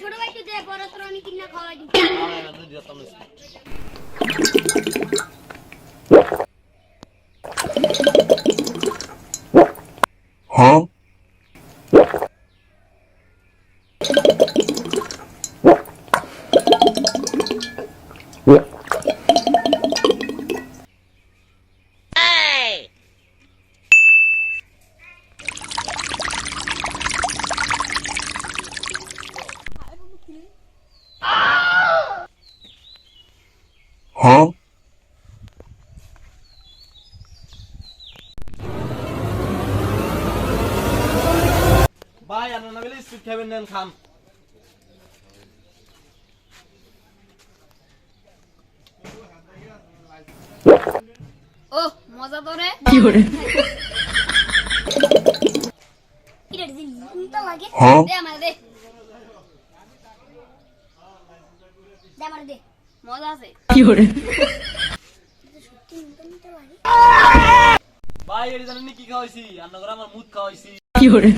ছোট ভাই তো দে বড় তোর অনেক কিনা খাওয়াই দিই বাবা না ভাই আপনার না বলে স্পিড খাবেন নেন খান। ও মজা তো রে। কি করে? এটা দিন তো লাগে? দে আমার দে। দে আমার দে। মজা আছে। কি করে ভাই এর জানেন কি খাওয়াইছি? রান্না করে আমার মুদ খাওয়াইছি। কি করে